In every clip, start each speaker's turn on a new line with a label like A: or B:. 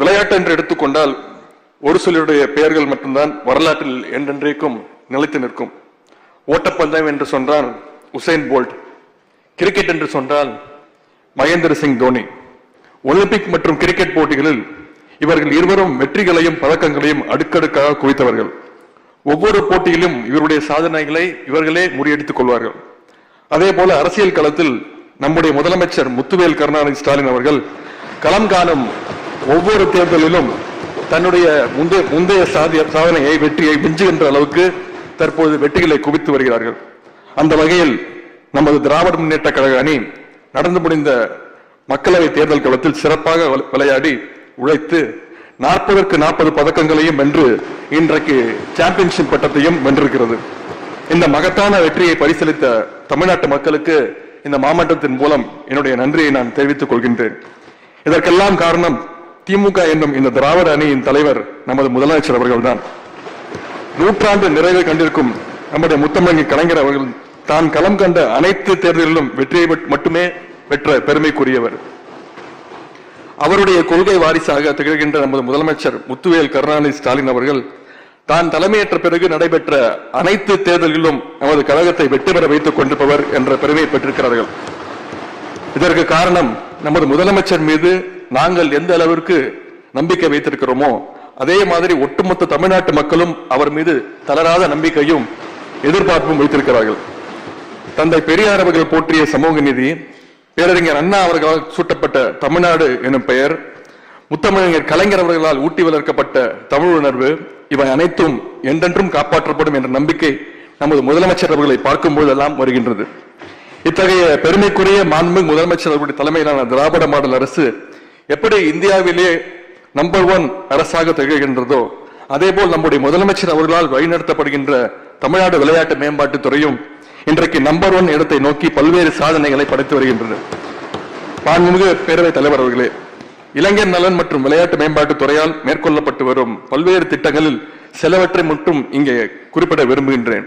A: விளையாட்டு என்று எடுத்துக்கொண்டால் ஒரு சிலருடைய பெயர்கள் மட்டும்தான் வரலாற்றில் என்றென்றைக்கும் நிலைத்து நிற்கும். ஓட்டப்பந்தயம் என்று சொன்னால் உசைன் போல்ட் கிரிக்கெட் என்று சொன்னால் மகேந்திர சிங் தோனி. ஒலிம்பிக் மற்றும் கிரிக்கெட் போட்டிகளில் இவர்கள் இருவரும் வெற்றிகளையும் பதக்கங்களையும் அடுக்கடுக்காக குவித்தவர்கள். ஒவ்வொரு போட்டியிலும் இவருடைய சாதனைகளை இவர்களே முறியடித்துக் கொள்வார்கள். அதே போல அரசியல் களத்தில் நம்முடைய முதலமைச்சர் முத்துவேல் கருணாநிதி ஸ்டாலின் அவர்கள் களம் காணும் ஒவ்வொரு தேர்தலிலும் தன்னுடைய முந்தைய முந்தைய சாதிய சாதனையை வெற்றியை மிஞ்சுகின்ற அளவுக்கு தற்போது வெற்றிகளை குவித்து வருகிறார்கள். அந்த வகையில் நமது திராவிட முன்னேற்ற கழக அணி நடந்து முடிந்த மக்களவை தேர்தல் களத்தில் சிறப்பாக விளையாடி உழைத்து நாற்பதற்கு நாற்பது பதக்கங்களையும் வென்று இன்றைக்கு சாம்பியன்ஷிப் பட்டத்தையும் வென்றிருக்கிறது. இந்த மகத்தான வெற்றியை பரிசீலித்த தமிழ்நாட்டு மக்களுக்கு இந்த மாமன்றத்தின் மூலம் என்னுடைய நன்றியை நான் தெரிவித்துக் கொள்கின்றேன். இதற்கெல்லாம் காரணம் திமுக என்னும் இந்த திராவிட அணியின் தலைவர் நமது முதலமைச்சர் அவர்கள்தான். நூற்றாண்டு நிறைவை கண்டிருக்கும் நம்முடைய முத்தமிழங்கி கலைஞர் அவர்கள் தான் களம் கண்ட அனைத்து தேர்தலிலும் வெற்றியை மட்டுமே பெற்ற பெருமைக்குரியவர். அவருடைய கொள்கை வாரிசாக திகழ்கின்ற நமது முதலமைச்சர் முத்துவேல் கருணாநிதி ஸ்டாலின் அவர்கள் தான் தலைமையேற்ற பிறகு நடைபெற்ற அனைத்து தேர்தலிலும் நமது கழகத்தை வெற்றி பெற வைத்துக் கொண்டிருப்பவர் என்ற பெருமையை பெற்றிருக்கிறார்கள். இதற்கு காரணம் நமது முதலமைச்சர் மீது நாங்கள் எந்த அளவிற்கு நம்பிக்கை வைத்திருக்கிறோமோ அதே மாதிரி ஒட்டுமொத்த தமிழ்நாட்டு மக்களும் அவர் மீது தளராத நம்பிக்கையும் எதிர்பார்ப்பும் வைத்திருக்கிறார்கள். தந்தை பெரியார் அவர்கள் போற்றிய சமூக நீதி பேரறிஞர் அண்ணா அவர்களால் சூட்டப்பட்ட தமிழ்நாடு எனும் பெயர் முத்தமிழர் கலைஞர் அவர்களால் ஊட்டி வளர்க்கப்பட்ட தமிழ் உணர்வு இவை அனைத்தும் என்றென்றும் காப்பாற்றப்படும் என்ற நம்பிக்கை நமது முதலமைச்சர் அவர்களை பார்க்கும் போதெல்லாம் வருகின்றது. இத்தகைய பெருமைக்குரிய மாண்பு முதலமைச்சர் அவருடைய தலைமையிலான திராவிட மாடல் அரசு எப்படி இந்தியாவிலே நம்பர் ஒன் அரசாக திகழ்கின்றதோ அதே போல் நம்முடைய முதலமைச்சர் அவர்களால் வழிநடத்தப்படுகின்ற தமிழ்நாடு விளையாட்டு மேம்பாட்டுத் துறையும் இன்றைக்கு நம்பர் ஒன் இடத்தை நோக்கி பல்வேறு சாதனைகளை படைத்து வருகின்றது. மாண்புமிகு பேரவைத் தலைவர் அவர்களே இளைஞர் நலன் மற்றும் விளையாட்டு மேம்பாட்டுத் துறையால் மேற்கொள்ளப்பட்டு வரும் பல்வேறு திட்டங்களில் சிலவற்றை மட்டும் இங்கே குறிப்பிட விரும்புகின்றேன்.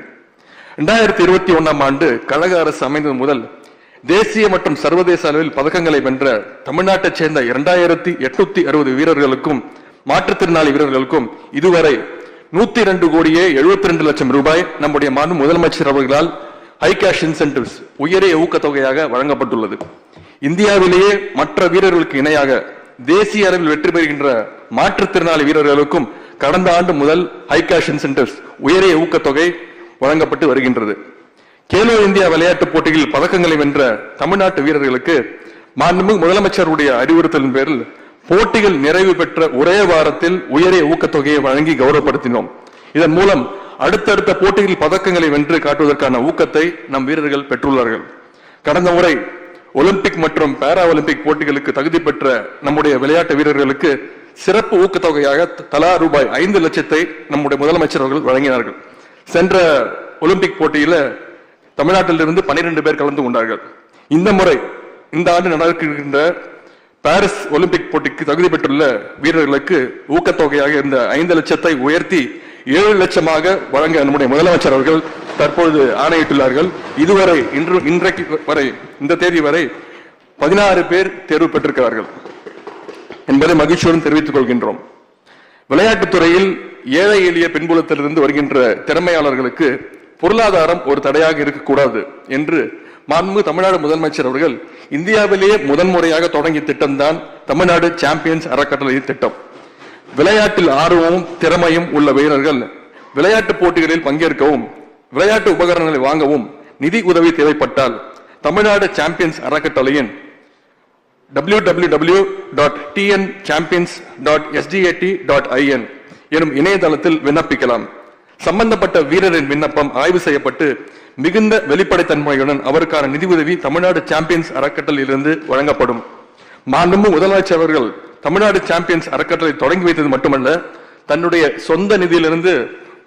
A: இரண்டாயிரத்தி இருபத்தி ஒண்ணாம் ஆண்டு கழக அரசு அமைந்தது முதல் தேசிய மற்றும் சர்வதேச அளவில் பதக்கங்களை வென்ற தமிழ்நாட்டைச் சேர்ந்த இரண்டாயிரத்தி எட்நூத்தி அறுபது வீரர்களுக்கும் மாற்றுத்திறனாளி வீரர்களுக்கும் இதுவரை நூத்தி இரண்டு கோடியே எழுபத்தி ரெண்டு லட்சம் ரூபாய் நம்முடைய மாண்பு முதலமைச்சர் அவர்களால் ஹை கேஷ் இன்சென்டிவ்ஸ் உயரிய ஊக்கத்தொகையாக வழங்கப்பட்டுள்ளது. இந்தியாவிலேயே மற்ற வீரர்களுக்கு இணையாக தேசிய அளவில் வெற்றி பெறுகின்ற மாற்றுத்திறனாளி வீரர்களுக்கும் கடந்த ஆண்டு முதல் ஹை கேஷ் இன்சென்டிவ்ஸ் உயரிய ஊக்கத்தொகை வழங்கப்பட்டு வருகின்றது. கேலோ இந்தியா விளையாட்டுப் போட்டியில் பதக்கங்களை வென்ற தமிழ்நாட்டு வீரர்களுக்கு மாண்புமிகு முதலமைச்சருடைய அறிவுறுத்தலின் பேரில் போட்டிகள் நிறைவு பெற்ற ஒரே வாரத்தில் உயரிய ஊக்கத்தொகையை வழங்கி கௌரவப்படுத்தினோம். இதன் மூலம் அடுத்தடுத்த போட்டிகளில் பதக்கங்களை வென்று காட்டுவதற்கான ஊக்கத்தை நம் வீரர்கள் பெற்றுள்ளார்கள். கடந்த முறை ஒலிம்பிக் மற்றும் பாரா ஒலிம்பிக் போட்டிகளுக்கு தகுதி பெற்ற நம்முடைய விளையாட்டு வீரர்களுக்கு சிறப்பு ஊக்கத்தொகையாக தலா ரூபாய் ஐந்து லட்சத்தை நம்முடைய முதலமைச்சர் அவர்கள் வழங்கினார்கள். சென்ற ஒலிம்பிக் போட்டியில தமிழ்நாட்டிலிருந்து பன்னிரெண்டு பேர் கலந்து கொண்டார்கள். இந்த முறை இந்த ஆண்டு நடக்கின்ற பாரிஸ் ஒலிம்பிக் போட்டிக்கு தகுதி பெற்றுள்ள வீரர்களுக்கு ஊக்கத்தொகையாக இருந்த ஐந்து லட்சத்தை உயர்த்தி ஏழு லட்சமாக வழங்க நம்முடைய முதலமைச்சர் அவர்கள் தற்பொழுது ஆணையிட்டுள்ளார்கள். இதுவரை இன்று இன்றைக்கு வரை இந்த தேதி வரை பதினாறு பேர் தேர்வு பெற்றிருக்கிறார்கள் என்பதை மகிழ்ச்சியுடன் தெரிவித்துக் கொள்கின்றோம். விளையாட்டுத் துறையில் ஏழை எளிய பின்புலத்திலிருந்து வருகின்ற திறமையாளர்களுக்கு பொருளாதாரம் ஒரு தடையாக இருக்கக்கூடாது என்று மாண்பு தமிழ்நாடு முதலமைச்சர் அவர்கள் இந்தியாவிலேயே முதன்முறையாக தொடங்கிய திட்டம்தான் தமிழ்நாடு சாம்பியன்ஸ் அறக்கட்டளை திட்டம். விளையாட்டில் ஆர்வமும் திறமையும் உள்ள வீரர்கள் விளையாட்டு போட்டிகளில் பங்கேற்கவும் விளையாட்டு உபகரணங்களை வாங்கவும் நிதி உதவி தேவைப்பட்டால் தமிழ்நாடு சாம்பியன்ஸ் அறக்கட்டளையின் ஐஎன் எனும் இணையதளத்தில் விண்ணப்பிக்கலாம். சம்பந்தப்பட்ட வீரரின் விண்ணப்பம் ஆய்வு செய்யப்பட்டு மிகுந்த வெளிப்படைத்தன்மையுடன் அவருக்கான நிதியுதவி தமிழ்நாடு சாம்பியன்ஸ் அறக்கட்டளையிலிருந்து வழங்கப்படும். மாண்பு முதலமைச்சர் அவர்கள் தமிழ்நாடு சாம்பியன்ஸ் அறக்கட்டளை தொடங்கி வைத்தது மட்டுமல்ல தன்னுடைய சொந்த நிதியிலிருந்து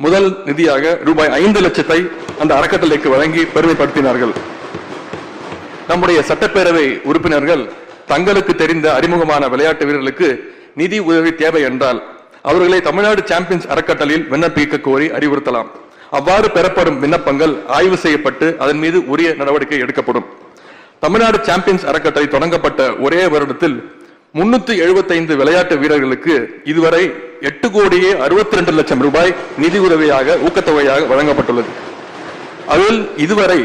A: முதல் நிதியாக ரூபாய் ஐந்து லட்சத்தை அந்த அறக்கட்டளைக்கு வழங்கி பெருமைப்படுத்தினார்கள். நம்முடைய சட்டப்பேரவை உறுப்பினர்கள் தங்களுக்கு தெரிந்த அறிமுகமான விளையாட்டு வீரர்களுக்கு நிதி உதவி தேவை என்றால் அவர்களை தமிழ்நாடு சாம்பியன்ஸ் அறக்கட்டளையில் விண்ணப்பிக்க கோரி அறிவுறுத்தலாம். அவ்வாறு பெறப்படும் விண்ணப்பங்கள் ஆய்வு செய்யப்பட்டு அதன் மீது உரிய நடவடிக்கை எடுக்கப்படும். தமிழ்நாடு சாம்பியன்ஸ் அறக்கட்டளை தொடங்கப்பட்ட ஒரே வருடத்தில் முன்னூத்தி எழுபத்தைந்து விளையாட்டு வீரர்களுக்கு இதுவரை எட்டு கோடியே அறுபத்தி ரெண்டு லட்சம் ரூபாய் நிதி உதவியாக ஊக்கத்தொகையாக வழங்கப்பட்டுள்ளது. அதில் இதுவரை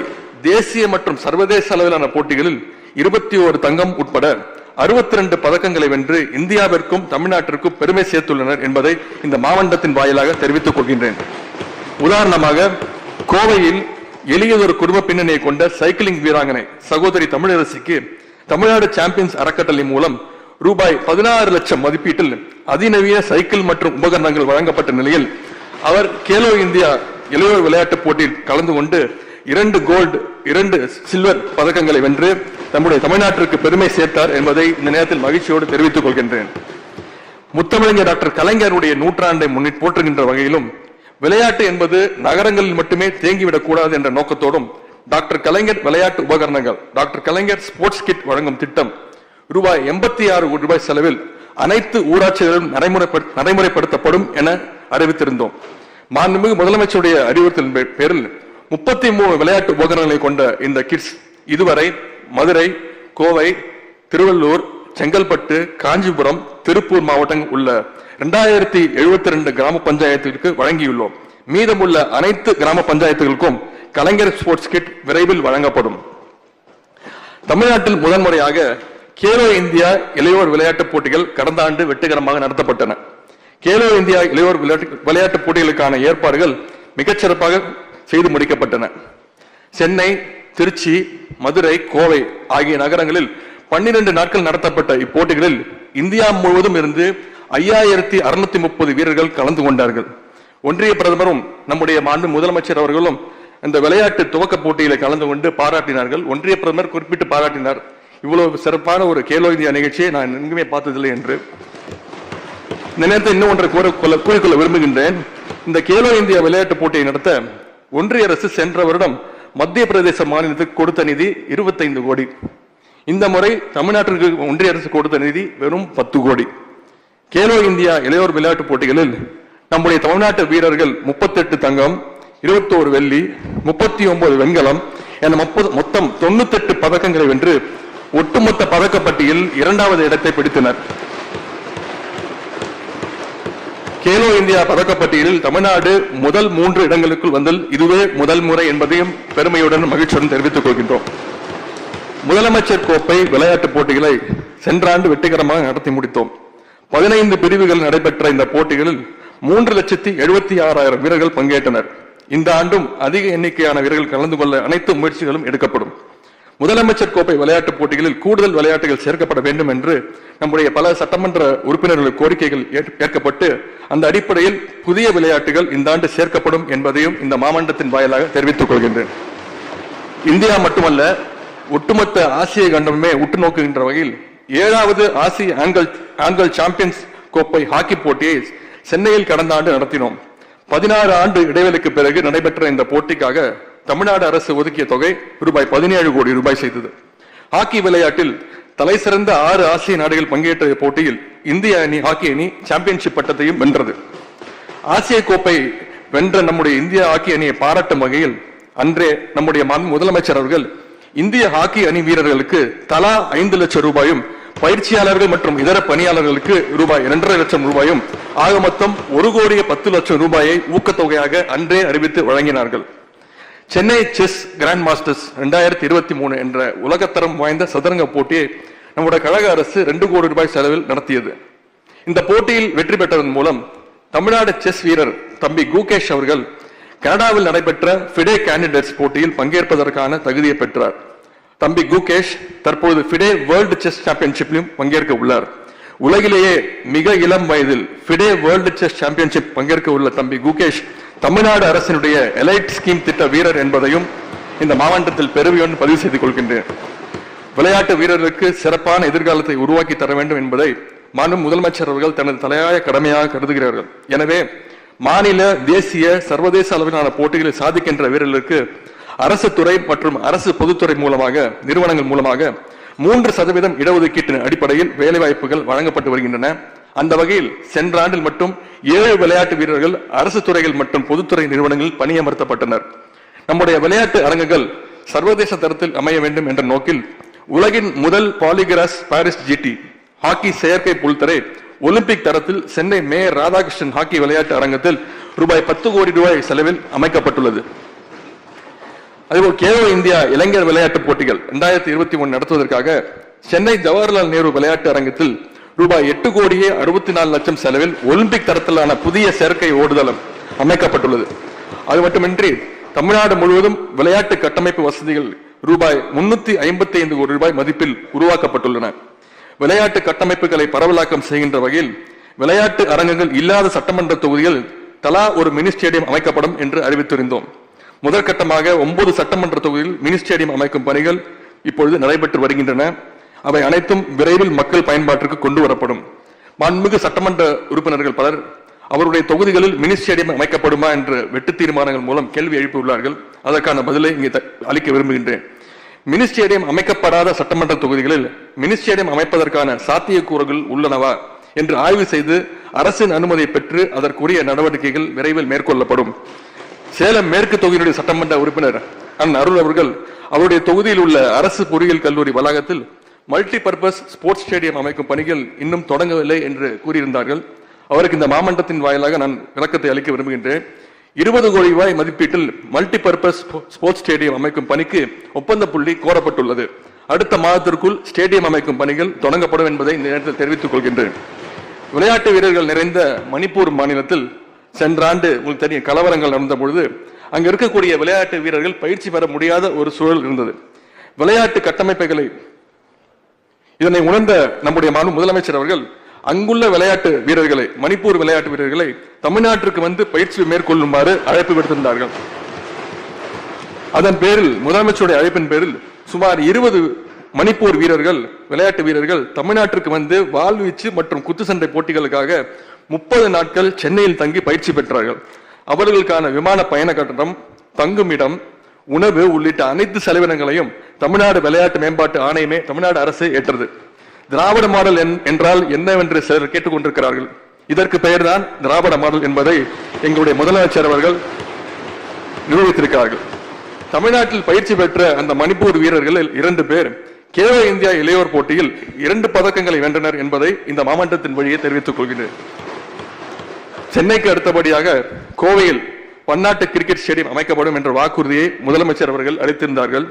A: தேசிய மற்றும் சர்வதேச அளவிலான போட்டிகளில் இருபத்தி ஓரு தங்கம் உட்பட அறுபத்தி ரெண்டு பதக்கங்களை வென்று இந்தியாவிற்கும் தமிழ்நாட்டிற்கும் பெருமை சேர்த்துள்ளனர் என்பதை இந்த மாவட்டத்தின் வாயிலாக தெரிவித்துக் கொள்கின்றேன். உதாரணமாக கோவையில் எளியதொரு குடும்ப பின்னணியை கொண்ட சைக்கிளிங் வீராங்கனை சகோதரி தமிழரசிக்கு தமிழ்நாடு சாம்பியன்ஸ் அறக்கட்டளை மூலம் ரூபாய் பதினாறு லட்சம் மதிப்பீட்டில் அதிநவீன சைக்கிள் மற்றும் உபகரணங்கள் வழங்கப்பட்ட நிலையில் அவர் கேலோ இந்தியா இளையோர் விளையாட்டுப் போட்டியில் கலந்து கொண்டு இரண்டு கோல்டு இரண்டு சில்வர் பதக்கங்களை வென்று நம்முடைய தமிழ்நாட்டிற்கு பெருமை சேர்த்தார் என்பதை இந்த நேரத்தில் மகிழ்ச்சியோடு தெரிவித்துக் கொள்கின்றேன். முத்தமிழங்க டாக்டர் கலைஞருடைய நூற்றாண்டை முன்னிட்டு போற்றுகின்ற வகையிலும் விளையாட்டு என்பது நகரங்களில் மட்டுமே தேங்கிவிடக் கூடாது என்ற நோக்கத்தோடும் டாக்டர் கலைஞர் விளையாட்டு உபகரணங்கள் டாக்டர் கலைஞர் ஸ்போர்ட்ஸ் கிட் வழங்கும் திட்டம் ரூபாய் எண்பத்தி ஆறு கோடி ரூபாய் செலவில் அனைத்து ஊராட்சிகளிலும் நடைமுறைப்படுத்தப்படும் என அறிவித்திருந்தோம். மாண்புமிகு முதலமைச்சருடைய அறிவுறுத்தலின் பேரில் முப்பத்தி மூணு விளையாட்டு உபகரணங்களை கொண்ட இந்த கிட்ஸ் இதுவரை மதுரை கோவை திருவள்ளூர் செங்கல்பட்டு காஞ்சிபுரம் திருப்பூர் மாவட்டங்கள் உள்ள இரண்டாயிரத்தி எழுபத்தி ரெண்டு கிராம பஞ்சாயத்துகளுக்கு வழங்கியுள்ளோம். மீதமுள்ள அனைத்து கிராம பஞ்சாயத்துகளுக்கும் கலைஞர் ஸ்போர்ட்ஸ் கிட் விரைவில் வழங்கப்படும். தமிழ்நாட்டில் முதன்முறையாக கேலோ இந்தியா இளையோர் விளையாட்டுப் போட்டிகள் கடந்த ஆண்டு வெற்றிகரமாக நடத்தப்பட்டன. கேலோ இந்தியா இளையோர் விளையாட்டு விளையாட்டுப் போட்டிகளுக்கான ஏற்பாடுகள் மிகச்சிறப்பாக செய்து முடிக்கப்பட்டன. சென்னை திருச்சி மதுரை கோவை ஆகிய நகரங்களில் பன்னிரண்டு நாட்கள் நடத்தப்பட்ட இப்போட்டிகளில் இந்தியா முழுவதும் இருந்து ஐயாயிரத்தி அறுநூத்தி முப்பது வீரர்கள் கலந்து கொண்டார்கள். ஒன்றிய பிரதமரும் நம்முடைய மாண்பு முதலமைச்சர் அவர்களும் இந்த விளையாட்டு துவக்க போட்டியில கலந்து கொண்டு பாராட்டினார்கள். ஒன்றிய பிரதமர் குறிப்பிட்டு பாராட்டினார். இவ்வளவு சிறப்பான ஒரு கேலோ இந்தியா நிகழ்ச்சியை நான் எங்குமே பார்த்ததில்லை என்று. இந்த நேரத்தில் இன்னும் ஒன்றை கூற கொள்ள- கூறிக்கொள்ள விரும்புகின்றேன். இந்த கேலோ இந்தியா விளையாட்டு போட்டியை நடத்த ஒன்றிய அரசு சென்ற வருடம் மத்திய பிரதேச மாநிலத்துக்கு கொடுத்த நிதி 25 கோடி. இந்த முறை தமிழ்நாட்டிற்கு ஒன்றிய அரசு கொடுத்த நிதி வெறும் பத்து கோடி. கேலோ இந்தியா இளையோர் விளையாட்டுப் போட்டிகளில் நம்முடைய தமிழ்நாட்டு வீரர்கள் 38 தங்கம் 21 வெள்ளி 39 வெண்கலம் என முப்பது மொத்தம் 98 பதக்கங்களை வென்று ஒட்டுமொத்த பதக்கப்பட்டியில் இரண்டாவது இடத்தை பிடித்தனர். கேலோ இந்தியா பதக்கப்பட்டியலில் தமிழ்நாடு முதல் மூன்று இடங்களுக்குள் வந்தல் இதுவே முதல் முறை என்பதையும் பெருமையுடன் மகிழ்ச்சியுடன் தெரிவித்துக் கொள்கின்றோம். முதலமைச்சர் கோப்பை விளையாட்டுப் போட்டிகளை சென்ற ஆண்டு வெற்றிகரமாக நடத்தி முடித்தோம். பதினைந்து பிரிவுகள் நடைபெற்ற இந்த போட்டிகளில் மூன்று லட்சத்தி எழுபத்தி ஆறாயிரம் வீரர்கள் பங்கேற்றனர். இந்த ஆண்டும் அதிக எண்ணிக்கையான வீரர்கள் கலந்து கொள்ள அனைத்து முயற்சிகளும் எடுக்கப்படும். முதலமைச்சர் கோப்பை விளையாட்டுப் போட்டிகளில் கூடுதல் விளையாட்டுகள் சேர்க்கப்பட வேண்டும் என்று நம்முடைய பல சட்டமன்ற உறுப்பினர்கள் கோரிக்கைகள் ஏற்கப்பட்டு அந்த அடிப்படையில் புதிய விளையாட்டுகள் இந்த ஆண்டு சேர்க்கப்படும் என்பதையும் இந்த மாமண்டத்தின் வாயிலாக தெரிவித்துக் கொள்கின்றேன். இந்தியா மட்டுமல்ல ஒட்டுமொத்த ஆசிய கண்டமே உற்று நோக்குகின்ற வகையில் ஏழாவது ஆசிய ஆங்கிள் ஆங்கிள் சாம்பியன்ஸ் கோப்பை ஹாக்கி போட்டியை சென்னையில் கடந்த ஆண்டு நடத்தினோம். பதினாறு ஆண்டு இடைவெளிக்கு பிறகு நடைபெற்ற இந்த போட்டிக்காக தமிழ்நாடு அரசு ஒதுக்கிய தொகை ரூபாய் பதினேழு கோடி ரூபாய் செய்தது. ஹாக்கி விளையாட்டில் தலை சிறந்த ஆறு ஆசிய நாடுகள் பங்கேற்ற போட்டியில் இந்திய அணி ஹாக்கி அணி சாம்பியன்ஷிப் பட்டத்தையும் வென்றது. ஆசிய கோப்பை வென்ற நம்முடைய இந்திய ஹாக்கி அணியை பாராட்டும் வகையில் அன்றே நம்முடைய முதலமைச்சர் அவர்கள் இந்திய ஹாக்கி அணி வீரர்களுக்கு தலா ஐந்து லட்சம் ரூபாயும் பயிற்சியாளர்கள் மற்றும் இதர பணியாளர்களுக்கு ரூபாய் இரண்டரை லட்சம் ரூபாயும் ஆக மொத்தம் ஒரு கோடியே பத்து லட்சம் ரூபாயை ஊக்கத்தொகையாக அன்றே அறிவித்து வழங்கினார்கள். சென்னை செஸ் கிராண்ட் மாஸ்டர்ஸ் ரெண்டாயிரத்தி இருபத்தி மூணு என்ற உலகத்தரம் வாய்ந்த சதுரங்க போட்டியை நம்முடைய கழக அரசு ரெண்டு கோடி ரூபாய் செலவில் நடத்தியது. இந்த போட்டியில் வெற்றி பெற்றதன் மூலம் தமிழ்நாடு செஸ் வீரர் தம்பி குகேஷ் அவர்கள் கனடாவில் நடைபெற்ற ஃபிடே கேண்டிடேட்ஸ் போட்டியில் பங்கேற்பதற்கான தகுதியை பெற்றார். தம்பி குகேஷ் தற்பொழுது ஃபிடே வேர்ல்டு செஸ் சாம்பியன்ஷிப்லையும் பங்கேற்க உள்ளார். உலகிலேயே மிக இளம் வயதில் ஃபிடே வேர்ல்டு செஸ் சாம்பியன்ஷிப் பங்கேற்க உள்ள தம்பி குகேஷ் தமிழ்நாடு அரசினுடைய எலைட் ஸ்கீம் திட்ட வீரர் என்பதையும் இந்த மாவட்டத்தில் பெருமையுடன் பதிவு செய்து கொள்கின்றேன். விளையாட்டு வீரர்களுக்கு சிறப்பான எதிர்காலத்தை உருவாக்கி தர வேண்டும் என்பதை மாண்பு முதலமைச்சர் அவர்கள் தனது தலையாய கடமையாக கருதுகிறார்கள். எனவே மாநில தேசிய சர்வதேச அளவிலான போட்டிகளை சாதிக்கின்ற வீரர்களுக்கு அரசு துறை மற்றும் அரசு பொதுத்துறை மூலமாக நிறுவனங்கள் மூலமாக மூன்று சதவீதம் இடஒதுக்கீட்டின் அடிப்படையில் வேலைவாய்ப்புகள் வழங்கப்பட்டு வருகின்றன. அந்த வகையில் சென்ற ஆண்டில் மட்டும் ஏழு விளையாட்டு வீரர்கள் அரசு துறைகள் மற்றும் பொதுத்துறை நிறுவனங்களில் பணியமர்த்தப்பட்டனர். நம்முடைய விளையாட்டு அரங்குகள் சர்வதேச தரத்தில் அமைய வேண்டும் என்ற நோக்கில் உலகின் முதல் பாலிகிராஸ் பாரிஸ் ஜிடி ஹாக்கி செயற்கை புல்தரை ஒலிம்பிக் தரத்தில் சென்னை மேயர் ராதாகிருஷ்ணன் ஹாக்கி விளையாட்டு அரங்கத்தில் ரூபாய் பத்து கோடி ரூபாய் செலவில் அமைக்கப்பட்டுள்ளது. அதேபோல் கேலோ இந்தியா இளைஞர் விளையாட்டுப் போட்டிகள் இரண்டாயிரத்தி இருபத்தி ஒன்று நடத்துவதற்காக சென்னை ஜவஹர்லால் நேரு விளையாட்டு அரங்கத்தில் ரூபாய் எட்டு கோடியே அறுபத்தி நாலு லட்சம் செலவில் ஒலிம்பிக் தரத்திலான புதிய செயற்கை ஓடுதளம் அமைக்கப்பட்டுள்ளது. அது மட்டுமின்றி தமிழ்நாடு முழுவதும் விளையாட்டு கட்டமைப்பு வசதிகள் ரூபாய் முன்னூத்தி ஐம்பத்தி ஐந்து கோடி ரூபாய் மதிப்பில் உருவாக்கப்பட்டுள்ளன. விளையாட்டு கட்டமைப்புகளை பரவலாக்கம் செய்கின்ற வகையில் விளையாட்டு அரங்கங்கள் இல்லாத சட்டமன்ற தொகுதிகள் தலா ஒரு மினி ஸ்டேடியம் அமைக்கப்படும் என்று அறிவித்திருந்தோம். முதற்கட்டமாக ஒன்பது சட்டமன்ற தொகுதியில் மினி ஸ்டேடியம் அமைக்கும் பணிகள் இப்பொழுது நடைபெற்று வருகின்றன. அவை அனைத்தும் விரைவில் மக்கள் பயன்பாட்டிற்கு கொண்டு வரப்படும். மாண்புமிகு சட்டமன்ற உறுப்பினர்கள் பலர் அவருடைய தொகுதிகளில் மினி ஸ்டேடியம் அமைக்கப்படுமா என்று வெட்டு தீர்மானங்கள் மூலம் கேள்வி எழுப்பியுள்ளார்கள். அதற்கான பதிலை இங்கே த- அளிக்க விரும்புகின்றேன். மினி ஸ்டேடியம் அமைக்கப்படாத சட்டமன்ற தொகுதிகளில் மினி ஸ்டேடியம் அமைப்பதற்கான சாத்தியக்கூறுகள் உள்ளனவா என்று ஆய்வு செய்து அரசின் அனுமதியை பெற்று அதற்குரிய நடவடிக்கைகள் விரைவில் மேற்கொள்ளப்படும். சேலம் மேற்கு தொகுதியினுடைய சட்டமன்ற உறுப்பினர் அன் அருள் அவர்கள் அவருடைய தொகுதியில் உள்ள அரசு பொறியியல் கல்லூரி வளாகத்தில் மல்டி பர்பஸ் ஸ்போர்ட்ஸ் ஸ்டேடியம் அமைக்கும் பணிகள் இன்னும் தொடங்கவில்லை என்று கூறியிருந்தார்கள். அவருக்கு இந்த மாமன்றத்தின் வாயிலாக நான் விளக்கத்தை அளிக்க விரும்புகின்றேன். இருபது கோடி ரூபாய் மதிப்பீட்டில் மல்டி பர்பஸ் ஸ்போர்ட்ஸ் ஸ்டேடியம் அமைக்கும் பணிக்கு ஒப்பந்த புள்ளி கோரப்பட்டுள்ளது. அடுத்த மாதத்திற்குள் ஸ்டேடியம் அமைக்கும் பணிகள் தொடங்கப்படும் என்பதை இந்த நேரத்தில் தெரிவித்துக் கொள்கின்றேன். விளையாட்டு வீரர்கள் நிறைந்த மணிப்பூர் மாநிலத்தில் சென்ற ஆண்டு உங்களுக்கு தெரியும் கலவரங்கள் நடந்த பொழுது அங்கு இருக்கக்கூடிய விளையாட்டு வீரர்கள் பயிற்சி பெற முடியாத ஒரு சூழல் இருந்தது. விளையாட்டு கட்டமைப்புகளை இதனை உணர்ந்த நம்முடைய மாநில முதலமைச்சர் அவர்கள் அங்குள்ள விளையாட்டு வீரர்களை மணிப்பூர் விளையாட்டு வீரர்களை தமிழ்நாட்டிற்கு வந்து பயிற்சி மேற்கொள்ளுமாறு அழைப்பு விடுத்திருந்தார்கள். அதன் பேரில் முதலமைச்சருடைய அழைப்பின் பேரில் சுமார் இருபது மணிப்பூர் வீரர்கள் விளையாட்டு வீரர்கள் தமிழ்நாட்டிற்கு வந்து வாழ்வீச்சு மற்றும் குத்துச்சண்டை போட்டிகளுக்காக முப்பது நாட்கள் சென்னையில் தங்கி பயிற்சி பெற்றார்கள். அவர்களுக்கான விமான பயண கட்டணம் தங்குமிடம் உணவு உள்ளிட்ட அனைத்து செலவினங்களையும் தமிழ்நாடு விளையாட்டு மேம்பாட்டு ஆணையமே தமிழ்நாடு அரசு ஏற்றது. திராவிட மாடல் என்றால் என்னவென்று சிலர் கேட்டுக்கொண்டிருக்கிறார்கள். இதற்கு பெயர்தான் திராவிட மாடல் என்பதை எங்களுடைய முதலமைச்சர் அவர்கள் நிரூபித்திருக்கிறார்கள். தமிழ்நாட்டில் பயிற்சி பெற்ற அந்த மணிப்பூர் வீரர்களில் இரண்டு பேர் கேரள இந்தியா இளையோர் போட்டியில் இரண்டு பதக்கங்களை வென்றனர் என்பதை இந்த மாமன்றத்தின் வழியே தெரிவித்துக் கொள்கிறேன். சென்னைக்கு அடுத்தபடியாக கோவையில் பன்னாட்டு கிரிக்கெட் ஸ்டேடியம் அமைக்கப்படும் என்ற வாக்குறுதியை முதலமைச்சர் அவர்கள் அளித்திருந்தார்கள்.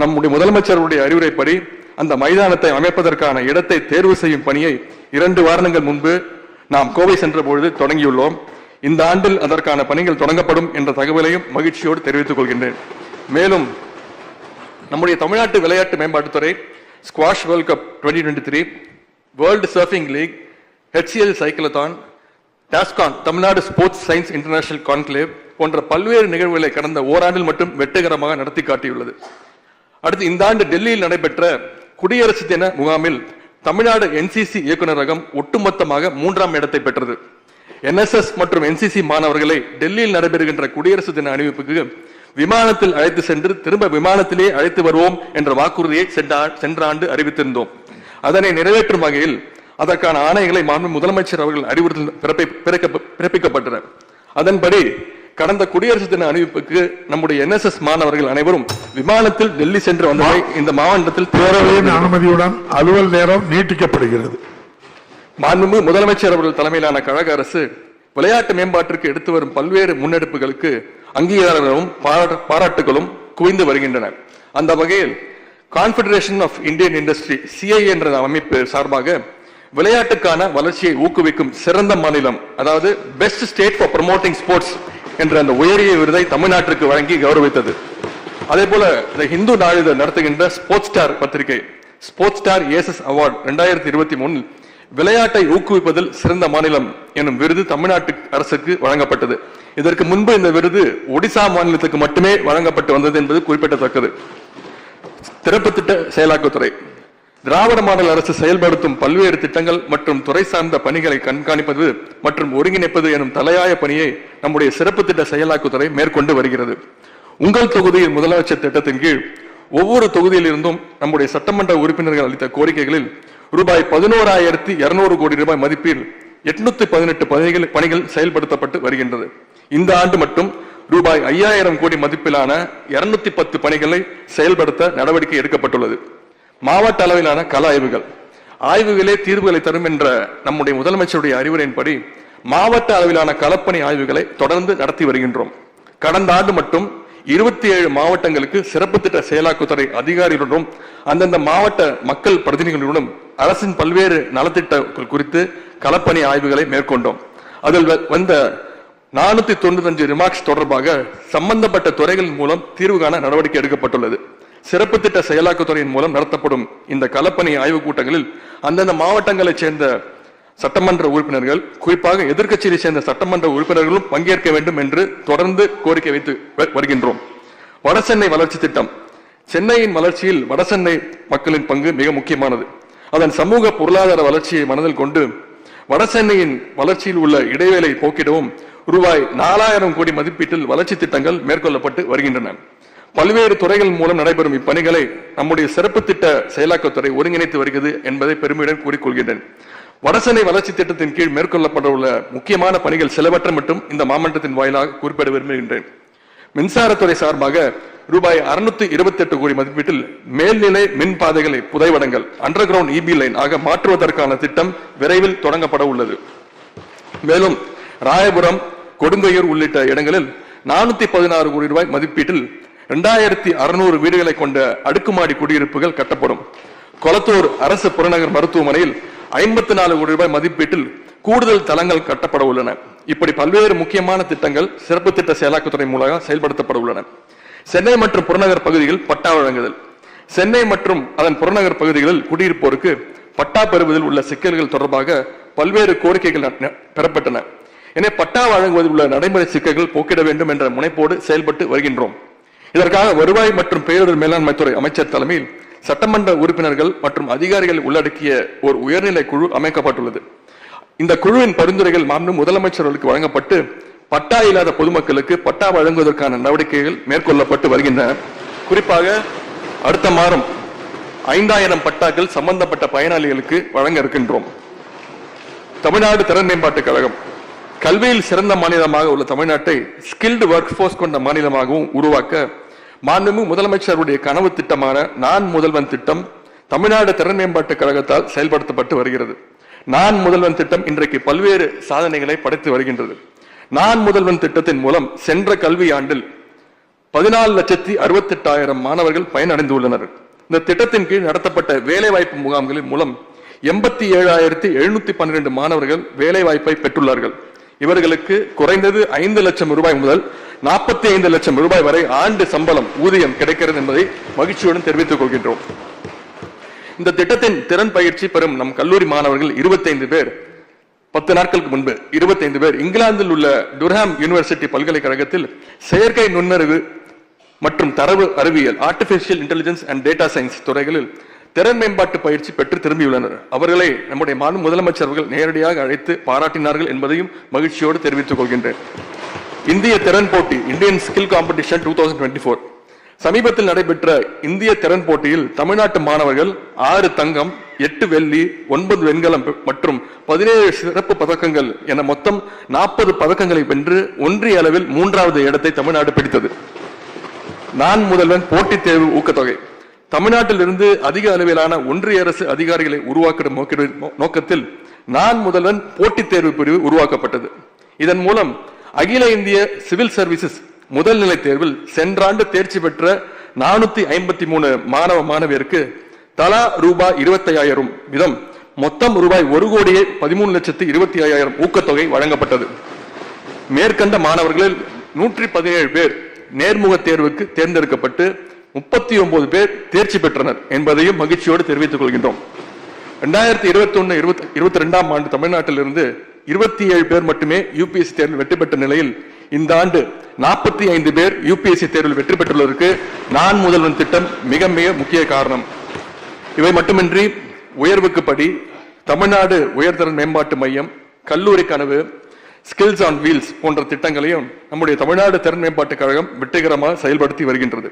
A: நம்முடைய முதலமைச்சருடைய அறிவுரைப்படி அந்த மைதானத்தை அமைப்பதற்கான இடத்தை தேர்வு செய்யும் பணியை இரண்டு வாரங்கள் முன்பு நாம் கோவை சென்ற பொழுது தொடங்கியுள்ளோம். இந்த ஆண்டில் அதற்கான பணிகள் தொடங்கப்படும் என்ற தகவலையும் மகிழ்ச்சியோடு தெரிவித்துக் கொள்கின்றேன். மேலும் நம்முடைய தமிழ்நாட்டு விளையாட்டு மேம்பாட்டுத்துறை squash world cup twenty twenty three world surfing league HCL cyclothon டாஸ்கான் Tamil Nadu sports science international conclave போன்ற பல்வேறு நிகழ்வுகளை கடந்த ஓராண்டில் மட்டும் வெற்றிகரமாக நடத்தி காட்டியுள்ளது. அடுத்து இந்த ஆண்டு டெல்லியில் நடைபெற்ற குடியரசு தின முகாமில் தமிழ்நாடு என்சிசி இயக்குநரகம் ஒட்டுமொத்தமாக மூன்றாம் இடத்தை பெற்றது. என்எஸ்எஸ் மற்றும் என்சிசி மாணவர்களை டெல்லியில் நடைபெறுகின்ற குடியரசு தின அணிவிப்புக்கு விமானத்தில் அழைத்து சென்று திரும்ப விமானத்திலே அழைத்து வருவோம் என்ற வாக்குறுதியை சென்ற ஆண்டு அறிவித்திருந்தோம். அதனை நிறைவேற்றும் வகையில் அதற்கான ஆணைகளை மாண்பு முதலமைச்சர் அவர்கள் அறிவுறுத்தல் பிறப்பி- பிறக்க- பிறப்பிக்கப்பட்டன அதன்படி கடந்த குடியரசு தின அணிவிப்புக்கு நம்முடைய என்எஸ்எஸ் மாணவர்கள் அனைவரும் விமானத்தில் டெல்லி சென்று வந்ததை இந்த மாவட்டத்தில்
B: பேரவையின் அனுமதியுடன் அலுவல் நேரம் நீட்டிக்கப்படுகிறது.
A: மாண்புமிகு முதலமைச்சர் அவர்கள் தலைமையிலான கழக அரசு விளையாட்டு மேம்பாட்டிற்கு எடுத்து வரும் பல்வேறு முன்னெடுப்புகளுக்கு அங்கீகாரங்களும் பாராட்டு- பாராட்டுகளும் குவிந்து வருகின்றன. அந்த வகையில் confederation of Indian industry CI என்ற அமைப்பு சார்பாக விளையாட்டுக்கான வளர்ச்சியை ஊக்குவிக்கும் சிறந்த மாநிலம் அதாவது best state for promoting sports என்ற அந்த உயரிய விருதை தமிழ்நாட்டிற்கு வழங்கி கௌரவித்தது. அதே போல இந்த இந்து நாளிதழ் நடத்துகின்ற ஸ்போர்ட்ஸ் ஸ்டார் பத்திரிகை ஸ்போர்ட்ஸ் ஸ்டார் ஏசஸ் அவார்டு ரெண்டாயிரத்தி இருபத்தி மூணில் விளையாட்டை ஊக்குவிப்பதில் சிறந்த மாநிலம் எனும் விருது தமிழ்நாட்டு அரசுக்கு வழங்கப்பட்டது. இதற்கு முன்பு இந்த விருது ஒடிசா மாநிலத்துக்கு மட்டுமே வழங்கப்பட்டு வந்தது என்பது குறிப்பிடத்தக்கது. திறப்பு திட்ட செயலாக்கத்துறை. திராவிட மாடல் அரசு செயல்படுத்தும் பல்வேறு திட்டங்கள் மற்றும் துறை சார்ந்த பணிகளை கண்காணிப்பது மற்றும் ஒருங்கிணைப்பது எனும் தலையாய பணியை நம்முடைய சிறப்பு திட்ட செயலாக்கத்துறை மேற்கொண்டு வருகிறது. உங்கள் தொகுதியில் முதலமைச்சர் திட்டத்தின் கீழ் ஒவ்வொரு தொகுதியிலிருந்தும் நம்முடைய சட்டமன்ற உறுப்பினர்கள் அளித்த கோரிக்கைகளில் ரூபாய் பதினோராயிரத்தி இருநூறு கோடி ரூபாய் மதிப்பில் எட்நூத்தி பதினெட்டு பணிகள் பணிகள் செயல்படுத்தப்பட்டு வருகின்றது. இந்த ஆண்டு மட்டும் ரூபாய் ஐயாயிரம் கோடி மதிப்பிலான இருநூத்தி பத்து பணிகளை செயல்படுத்த நடவடிக்கை எடுக்கப்பட்டுள்ளது. மாவட்ட அளவிலான கள ஆய்வுகள். ஆய்வுகளே தீர்வுகளை தரும் என்ற நம்முடைய முதலமைச்சருடைய அறிவுரையின்படி மாவட்ட அளவிலான களப்பணி ஆய்வுகளை தொடர்ந்து நடத்தி வருகின்றோம். கடந்த ஆண்டு மட்டும் இருபத்தி ஏழு மாவட்டங்களுக்கு சிறப்பு திட்ட செயலாக்குத்துறை அதிகாரிகளுடனும் அந்தந்த மாவட்ட மக்கள் பிரதிநிதிகளுடனும் அரசின் பல்வேறு நலத்திட்டங்கள் குறித்து களப்பணி ஆய்வுகளை மேற்கொண்டோம். அதில் வ- வந்த நானூத்தி தொண்ணூத்தஞ்சு ரிமார்க்ஸ் தொடர்பாக சம்பந்தப்பட்ட துறைகள் மூலம் தீர்வு காண நடவடிக்கை எடுக்கப்பட்டுள்ளது. சிறப்பு திட்ட செயலாக்கத்துறையின் மூலம் நடத்தப்படும் இந்த களப்பணி ஆய்வுக் கூட்டங்களில் அந்தந்த மாவட்டங்களைச் சேர்ந்த சட்டமன்ற உறுப்பினர்கள் குறிப்பாக எதிர்க்கட்சியை சேர்ந்த சட்டமன்ற உறுப்பினர்களும் பங்கேற்க வேண்டும் என்று தொடர்ந்து கோரிக்கை வைத்து வ- வருகின்றோம். வடசென்னை வளர்ச்சி திட்டம். சென்னையின் வளர்ச்சியில் வடசென்னை மக்களின் பங்கு மிக முக்கியமானது. அதன் சமூக பொருளாதார வளர்ச்சியை மனதில் கொண்டு வடசென்னையின் வளர்ச்சியில் உள்ள இடைவேளை போக்கிடவும் ரூபாய் நாலாயிரம் கோடி மதிப்பீட்டில் வளர்ச்சி திட்டங்கள் மேற்கொள்ளப்பட்டு வருகின்றன. பல்வேறு துறைகள் மூலம் நடைபெறும் இப்பணிகளை நம்முடைய சிறப்பு திட்ட செயலாக்கத்துறை ஒருங்கிணைத்து வருகிறது என்பதை பெருமையுடன் கூறிக்கொள்கின்றேன். வடசென்னை வளர்ச்சி திட்டத்தின் கீழ் மேற்கொள்ளப்பட உள்ள முக்கியமான பணிகள் சிலவற்றை மட்டும் இந்த மாமன்றத்தின் வாயிலாக குறிப்பிட விரும்புகின்றேன். மின்சாரத்துறை சார்பாக ரூபாய் 628 இருபத்தி எட்டு கோடி மதிப்பீட்டில் மேல்நிலை மின் பாதைகளை புதைவடங்கள் அண்டர் கிரவுண்ட் இபி லைன் ஆக மாற்றுவதற்கான திட்டம் விரைவில் தொடங்கப்பட உள்ளது. மேலும் ராயபுரம் கொடுங்கையூர் உள்ளிட்ட இடங்களில் நானூத்தி பதினாறு கோடி ரூபாய் மதிப்பீட்டில் இரண்டாயிரத்தி அறுநூறு வீடுகளை கொண்ட அடுக்குமாடி குடியிருப்புகள் கட்டப்படும். கொளத்தூர் அரசு புறநகர் மருத்துவமனையில் ஐம்பத்தி நாலு கோடி ரூபாய் மதிப்பீட்டில் கூடுதல் தளங்கள் கட்டப்பட உள்ளன. இப்படி பல்வேறு முக்கியமான திட்டங்கள் சிறப்பு திட்ட செயலாக்கத்துறை மூலமாக செயல்படுத்தப்பட உள்ளன. சென்னை மற்றும் புறநகர் பகுதியில் பட்டா வழங்குதல். சென்னை மற்றும் அதன் புறநகர் பகுதிகளில் குடியிருப்போருக்கு பட்டா பெறுவதில் உள்ள சிக்கல்கள் தொடர்பாக பல்வேறு கோரிக்கைகள் பெறப்பட்டன. எனவே பட்டா வழங்குவதில் உள்ள நடைமுறை சிக்கல்கள் போக்கிட வேண்டும் என்ற முனைப்போடு செயல்பட்டு வருகின்றோம். இதற்காக வருவாய் மற்றும் பேரிடர் மேலாண்மை துறை அமைச்சர் தலைமையில் சட்டமன்ற உறுப்பினர்கள் மற்றும் அதிகாரிகள் உள்ளடக்கிய ஒரு உயர்நிலை குழு அமைக்கப்பட்டுள்ளது. இந்த குழுவின் பரிந்துரைகள் மாண்பு முதலமைச்சர்களுக்கு வழங்கப்பட்டு பட்டா இல்லாத பொதுமக்களுக்கு பட்டா வழங்குவதற்கான நடவடிக்கைகள் மேற்கொள்ளப்பட்டு வருகின்றன. குறிப்பாக அடுத்த மாதம் ஐந்தாயிரம் பட்டாக்கள் சம்பந்தப்பட்ட பயனாளிகளுக்கு வழங்க இருக்கின்றோம். தமிழ்நாடு திறன் மேம்பாட்டுக் கழகம் கல்வியில் சிறந்த மாநிலமாக உள்ள தமிழ்நாட்டை ஸ்கில்டு ஒர்க் ஃபோர்ஸ் கொண்ட மாநிலமாகவும் உருவாக்க மாண்புமிகு முதலமைச்சருடைய கனவு திட்டமான நான் முதல்வன் திட்டம் தமிழ்நாடு திறன் மேம்பாட்டுக் கழகத்தால் செயல்படுத்தப்பட்டு வருகிறது. நான் முதல்வன் திட்டம் இன்றைக்கு பல்வேறு சாதனைகளை படைத்து வருகின்றது. நான் முதல்வன் திட்டத்தின் மூலம் சென்ற கல்வி ஆண்டில் பதினாலு லட்சத்தி அறுபத்தெட்டாயிரம் மாணவர்கள் பயனடைந்துள்ளனர். இந்த திட்டத்தின் கீழ் நடத்தப்பட்ட வேலைவாய்ப்பு முகாம்களின் மூலம் எண்பத்தி ஏழாயிரத்தி எழுநூத்தி பன்னிரண்டு மாணவர்கள் வேலைவாய்ப்பை பெற்றுள்ளார்கள். இவர்களுக்கு குறைந்தது ஐந்து லட்சம் ரூபாய் முதல் நாற்பத்தி ஐந்து லட்சம் ரூபாய் வரை ஆண்டு சம்பளம் ஊதியம் கிடைக்கிறது என்பதை மகிழ்ச்சியுடன் தெரிவித்துக் கொள்கின்றோம். இந்த திட்டத்தின் திறன் பயிற்சி பெறும் நம் கல்லூரி மாணவர்கள் 25 பேர். பத்து நாட்களுக்கு முன்பு 25 பேர். இங்கிலாந்தில் உள்ள டுர்ஹாம் யூனிவர்சிட்டி பல்கலைக்கழகத்தில் செயற்கை நுண்ணறிவு மற்றும் தரவு அறிவியல் artificial intelligence and data science துறைகளில் திறன் மேம்பாட்டு பயிற்சி பெற்று திரும்பியுள்ளனர். அவர்களை நம்முடைய மாநில முதலமைச்சர் அவர்கள் நேரடியாக அழைத்து பாராட்டினார்கள் என்பதையும் மகிழ்ச்சியோடு தெரிவித்துக் கொள்கின்றேன். இந்திய திறன் போட்டி Indian skill competition two thousand twenty four சமீபத்தில் நடைபெற்ற இந்திய திறன் போட்டியில் தமிழ்நாட்டு மாணவர்கள் ஆறு தங்கம் எட்டு வெள்ளி ஒன்பது வெண்கலம் மற்றும் பதினேழு சிறப்பு பதக்கங்கள் என மொத்தம் நாற்பது பதக்கங்களை வென்று ஒன்றிய அளவில் மூன்றாவது இடத்தை தமிழ்நாடு பிடித்தது. நான் முதல்வன் போட்டித் தேர்வு ஊக்கத்தொகை. தமிழ்நாட்டிலிருந்து அதிக அளவிலான ஒன்றிய அரசு அதிகாரிகளை உருவாக்கிற நோக்கத்தில் நான் முதல்வன் போட்டித் தேர்வு பிரிவு உருவாக்கப்பட்டது. இதன் மூலம் அகில இந்திய சிவில் சர்வீசஸ் முதல்நிலை தேர்வில் தேர்வில் சென்றாண்டு தேர்ச்சி பெற்ற நானூத்தி ஐம்பத்தி மூணு மாணவ மாணவியருக்கு தலா ரூபாய் இருபத்தி ஐயாயிரம் மொத்தம் ரூபாய் ஒரு கோடியே பதிமூணு லட்சத்து இருபத்தி ஐயாயிரம் ஊக்கத்தொகை வழங்கப்பட்டது. மேற்கண்ட மாணவர்களில் நூற்றி பதினேழு பேர் நேர்முக தேர்வுக்கு தேர்ந்தெடுக்கப்பட்டு முப்பத்தி ஒன்பது பேர் தேர்ச்சி பெற்றனர் என்பதையும் மகிழ்ச்சியோடு தெரிவித்துக் கொள்கின்றோம். ரெண்டாயிரத்தி இருபத்தி ஒன்னு இருபத்தி ரெண்டாம் ஆண்டு தமிழ்நாட்டிலிருந்து இருபத்தி ஏழு பேர் மட்டுமே யூபிஎஸ்சி தேர்வில் வெற்றி பெற்ற நிலையில் இந்த ஆண்டு நாற்பத்தி ஐந்து பேர் யூபிஎஸ்சி தேர்வில் வெற்றி பெற்றுள்ளதற்கு நான் முதல்வன் திட்டம் மிக மிக முக்கிய காரணம். இவை மட்டுமின்றி உயர்வுக்கு படி தமிழ்நாடு உயர்திறன் மேம்பாட்டு மையம் கல்லூரி கனவு ஸ்கில்ஸ் ஆன் வீல்ஸ் போன்ற திட்டங்களையும் நம்முடைய தமிழ்நாடு திறன் மேம்பாட்டுக் கழகம் வெற்றிகரமாக செயல்படுத்தி வருகின்றது.